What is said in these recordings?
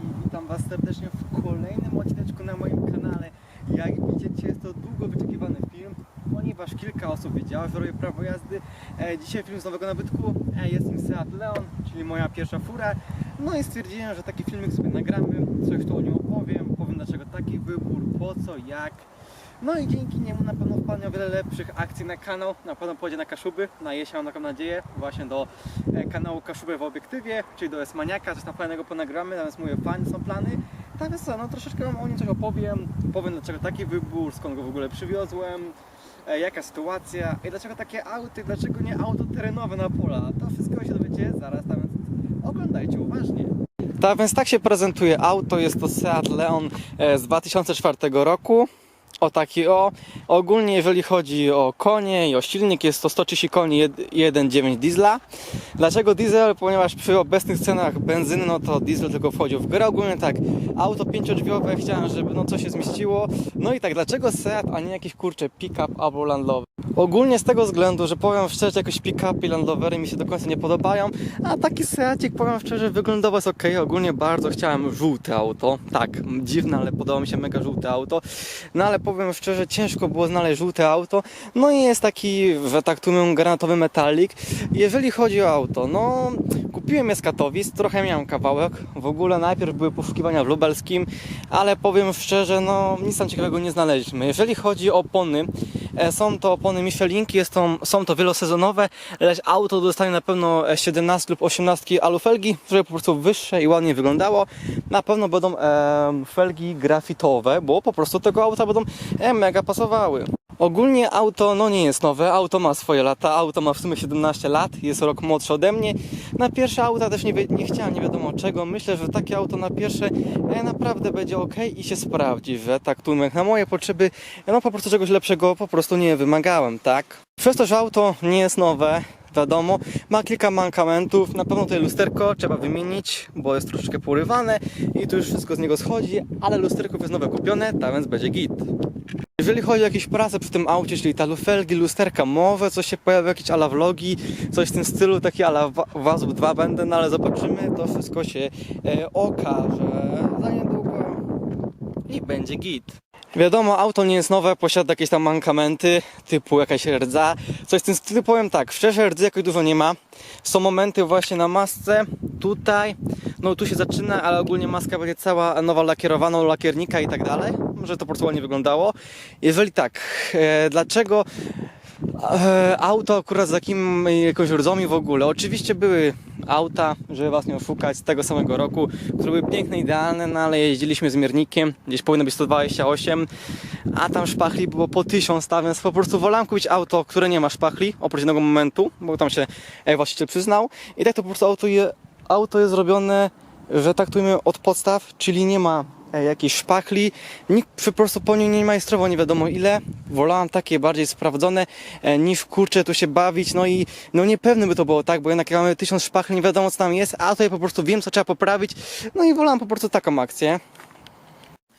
Agromati. Witam Was serdecznie w kolejnym odcineczku na moim kanale. Jak widzicie, jest to długo wyczekiwany film, ponieważ kilka osób wiedziało, że robię prawo jazdy. E, dzisiaj film z nowego nabytku. E, jest nim Seat Leon, czyli moja pierwsza fura. No i stwierdziłem, że taki filmik sobie nagramy, coś tu o nim opowiem, powiem dlaczego taki wybór, po co, jak. No i dzięki niemu na pewno wpadnie o wiele lepszych akcji na kanał. Na pewno pójdzie na Kaszuby, na jesień mam taką nadzieję, właśnie do e, kanału Kaszuby w obiektywie, czyli do Esmaniaka, coś tam fajnego ponagramy, natomiast mówię, fajne są plany. Tak więc co, no troszeczkę wam o nim coś opowiem, powiem dlaczego taki wybór, skąd go w ogóle przywiozłem, e, jaka sytuacja i dlaczego takie auty, dlaczego nie auto terenowe na pola. To wszystko się dowiecie zaraz, tak więc oglądajcie uważnie. Tak więc tak się prezentuje auto, jest to Seat Leon e, z 2004 roku. O taki o. Ogólnie jeżeli chodzi o konie i o silnik, jest to 130 koni 1.9 diesla. Dlaczego diesel? Ponieważ przy obecnych cenach benzyny, no to diesel tylko wchodził w grę. Ogólnie tak, auto pięciodrzwiowe, chciałem, żeby no coś się zmieściło. No i tak, dlaczego Seat, a nie jakiś kurczę pick-up albo Land? Ogólnie z tego względu, że powiem szczerze, jakoś pick-upy Land Rovery mi się do końca nie podobają, a taki Seatik, powiem szczerze, wyglądowo jest ok. Ogólnie bardzo chciałem żółte auto. Tak, dziwne, ale podoba mi się mega żółte auto. No ale powiem szczerze, ciężko było znaleźć żółte auto. No i jest taki, że tak tu mówią, granatowy metalik. Jeżeli chodzi o auto, no kupiłem je z Katowic, trochę miałem kawałek. W ogóle najpierw były poszukiwania w lubelskim, ale powiem szczerze, no nic tam ciekawego nie znaleźliśmy. Jeżeli chodzi o opony, są to opony Michelinki, jest to, są to wielosezonowe, lecz auto dostanie na pewno e, 17 lub 18 alufelgi, żeby po prostu wyższe i ładnie wyglądało. Na pewno będą e, felgi grafitowe, bo po prostu tego auta będą e, mega pasowały. Ogólnie auto no nie jest nowe, auto ma swoje lata, auto ma w sumie 17 lat, jest rok młodszy ode mnie. Na pierwsze auta też nie, nie chciałem nie wiadomo czego, myślę, że takie auto na pierwsze e, naprawdę będzie ok i się sprawdzi, że tak tu jak na moje potrzeby, no po prostu czegoś lepszego po prostu nie wymagałem, tak? Przez to, że auto nie jest nowe, wiadomo, ma kilka mankamentów, na pewno tutaj lusterko trzeba wymienić, bo jest troszeczkę porywane i tu już wszystko z niego schodzi, ale lusterko jest nowe kupione, tak więc będzie git. Jeżeli chodzi o jakieś prace przy tym aucie, czyli ta lufelgi, lusterka mowe, coś się pojawia, jakieś ala vlogi, coś w tym stylu, taki ala wa- Wazów 2 będę, no ale zobaczymy, to wszystko się e, okaże za niedługo i będzie git. Wiadomo, auto nie jest nowe, posiada jakieś tam mankamenty, typu jakaś rdza, coś w tym stylu, powiem tak, szczerze rdzy jakoś dużo nie ma. Są momenty właśnie na masce, tutaj, no tu się zaczyna, ale ogólnie maska będzie cała nowa lakierowana, u lakiernika i tak dalej, może to po prostu ładnie wyglądało. Jeżeli tak, e, dlaczego e, auto akurat z takim jakąś rdzą w ogóle? Oczywiście były auta, żeby was nie oszukać, z tego samego roku, które były piękne, idealne, no ale jeździliśmy z miernikiem, gdzieś powinno być 128, a tam szpachli było po 1000, tak więc po prostu wolałem kupić auto, które nie ma szpachli, oprócz jednego momentu, bo tam się właściciel przyznał i tak to po prostu auto, je, auto jest zrobione, że tak tu mówimy, od podstaw, czyli nie ma jakiejś szpachli, nikt po prostu po niej nie majstrował nie wiadomo ile, wolałem takie bardziej sprawdzone e, niż kurczę tu się bawić, no i no niepewne by to było tak, bo jednak jak mamy tysiąc szpachli, nie wiadomo co tam jest, a tutaj po prostu wiem co trzeba poprawić, no i wolałem po prostu taką akcję.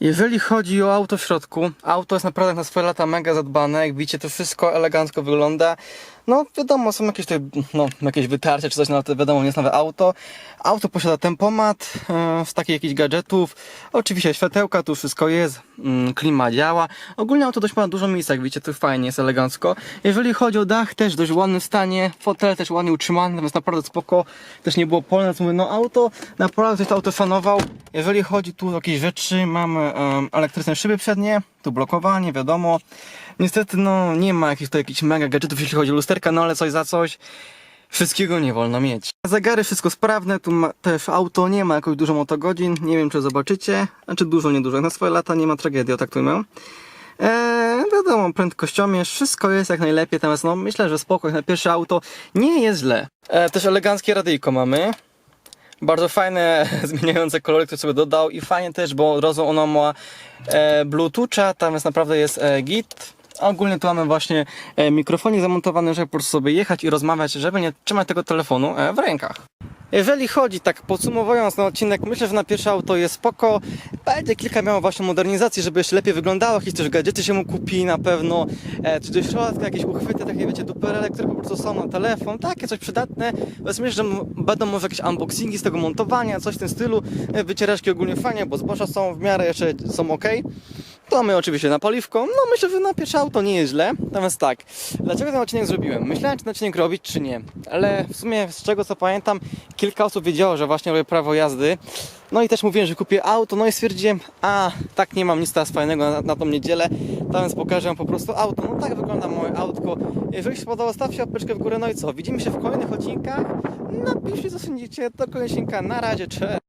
Jeżeli chodzi o auto w środku, auto jest naprawdę na swoje lata mega zadbane, jak widzicie to wszystko elegancko wygląda. No wiadomo, są jakieś tutaj, no, jakieś wytarcie czy coś, no wiadomo, nie jest nowe auto. Auto posiada tempomat e, z takich jakichś gadżetów. Oczywiście światełka, tu wszystko jest, mm, klima działa. Ogólnie auto dość ma dużo miejsca, jak widzicie, to fajnie, jest elegancko. Jeżeli chodzi o dach, też dość ładnym stanie, fotel też ładnie utrzymany, więc naprawdę spoko. Też nie było polne, mówię, no auto, naprawdę ktoś to auto szanował. Jeżeli chodzi tu o jakieś rzeczy, mamy elektryczne szyby przednie, tu blokowanie, wiadomo. Niestety, no nie ma jakichś to jakichś mega gadżetów, jeśli chodzi o lusterka, no ale coś za coś. Wszystkiego nie wolno mieć. Zegary wszystko sprawne, tu ma, też auto nie ma jakoś dużo motogodzin, nie wiem czy zobaczycie, znaczy dużo, niedużo, na swoje lata nie ma tragedii, o tak to mówię. Eee, wiadomo, prędkościomierz, wszystko jest jak najlepiej, natomiast no myślę, że spoko, jak na pierwsze auto nie jest źle. Eee, też eleganckie radyjko mamy. Bardzo fajne, zmieniające kolory, które sobie dodał i fajnie też, bo od razu ono ma e, bluetoocha, tam jest naprawdę jest e, git. Ogólnie tu mamy właśnie e, mikrofonik zamontowany, żeby po prostu sobie jechać i rozmawiać, żeby nie trzymać tego telefonu e, w rękach. Jeżeli chodzi, tak podsumowując ten odcinek, myślę, że na pierwsze auto jest spoko. Będzie kilka miało właśnie modernizacji, żeby jeszcze lepiej wyglądało, jakieś też gadżety się mu kupi na pewno, e, czy do środka, jakieś uchwyty, takie wiecie, duperele, które po prostu są na telefon, takie coś przydatne. Więc myślę, że będą może jakieś unboxingi z tego montowania, coś w tym stylu. E, Wycieraczki ogólnie fajnie, bo zboża są w miarę jeszcze są ok. To my oczywiście na paliwko. No myślę, że na pierwsze auto nie jest źle. Natomiast tak, dlaczego ten odcinek zrobiłem? Myślałem, czy ten odcinek robić, czy nie. Ale w sumie z czego co pamiętam, kilka osób wiedziało, że właśnie robię prawo jazdy. No i też mówiłem, że kupię auto, no i stwierdziłem, a tak nie mam nic teraz fajnego na, na tą niedzielę, to więc pokażę wam po prostu auto. No tak wygląda moje autko. Jeżeli się podobało, stawcie łapeczkę w górę. No i co, widzimy się w kolejnych odcinkach. Napiszcie co sądzicie, do odcinka. Na razie, cześć!